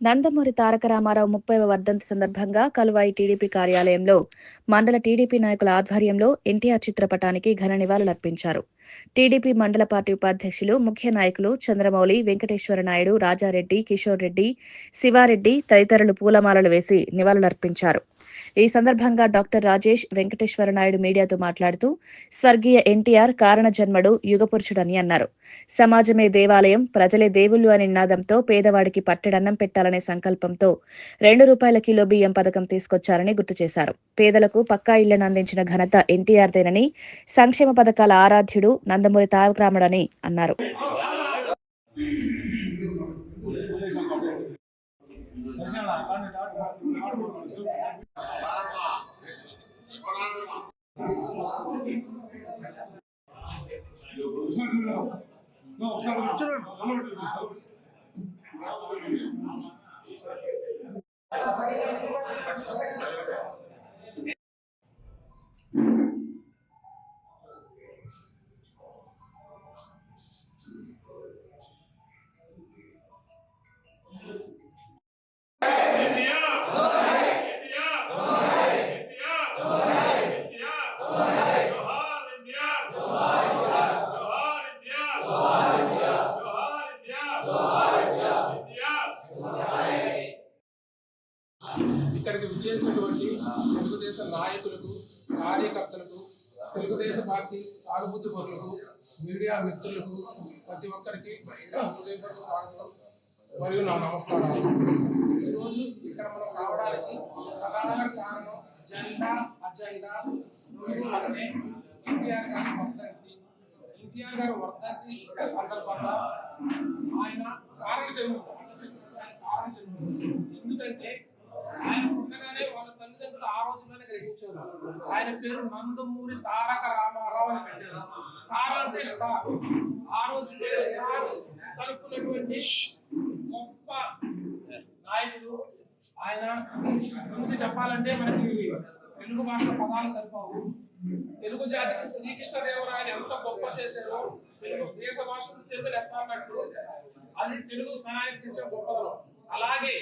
నందమూరి తారక రామారావు ముప్పైవ వర్ధంతి సందర్భంగా కలువాయి టీడీపీ కార్యాలయంలో. మండల టీడీపీ నాయకుల ఆధ్వర్యంలో ఎన్టీఆర్ చిత్రపటానికి ఘన నివాళులర్పించారు టీడీపీ మండల పార్టీ ఉపాధ్యక్షులు ముఖ్య నాయకులు చంద్రమౌళి వెంకటేశ్వర నాయుడు రాజారెడ్డి కిషోర్ రెడ్డి శివారెడ్డి తదితరులు పూలమాలలు వేసి నివాళులర్పించారు ఈ సందర్భంగా డాక్టర్ రాజేష్ వెంకటేశ్వర నాయుడు మీడియాతో మాట్లాడుతూ స్వర్గీయ ఎన్టీఆర్ కారణ జన్మడు యుగపురుషుడని అన్నారు. సమాజమే దేవాలయం ప్రజలే దేవుళ్ళు అనే నినాదంతో పేదవాడికి పట్టెడన్నం పెట్టాలనే సంకల్పంతో రెండు రూపాయల కిలో బియ్యం పథకం తీసుకొచ్చారని గుర్తు చేశారు. పేదలకు పక్కా ఇళ్ళను అందించిన ఘనత ఎన్టీఆర్దేనని సంక్షేమ పథకాల ఆరాధ్యుడు నందమూరి తారక రాముడని అన్నారు ఇక్కడికి విచ్చేసినటువంటి తెలుగుదేశం నాయకులకు కార్యకర్తలకు తెలుగుదేశం పార్టీ సానుభూతి పరులకు మీడియా మిత్రులకు ప్రతి ఒక్కరికి హృదయపూర్వక స్వాగతం మరియు నా నమస్కారాలు. ఈరోజు ఇక్కడ మనం రావడానికి ప్రధాన కారణం జెండా అజెండా రెండు ఒకటే ఎన్టీఆర్ గారి వర్ధంతి. ఎన్టీఆర్ గారి వర్ధంతి సందర్భంగా ఆయన కారణ జన్ముడు ఎందుకంటే ఆయన పుట్టగానే వాళ్ళ తల్లిదండ్రులు ఆ రోజుల్లోనే గ్రహించారు ఆయన పేరు నందమూరి తారక రామారావు అని పెట్టారు. తార అంటే స్టార్ ఆ రోజు స్టార్ గొప్ప నాయకుడు ఆయన. గురించి చెప్పాలంటే మనకి తెలుగు భాష పదాలు సరిపోవు. తెలుగు జాతికి శ్రీకృష్ణదేవరాయలు ఎంత గొప్ప చేశారో తెలుగు దేశ భాషకు తెలుగు లెస్స అన్నట్టు అది తెలుగు తనానికి గొప్పదనం అలాగే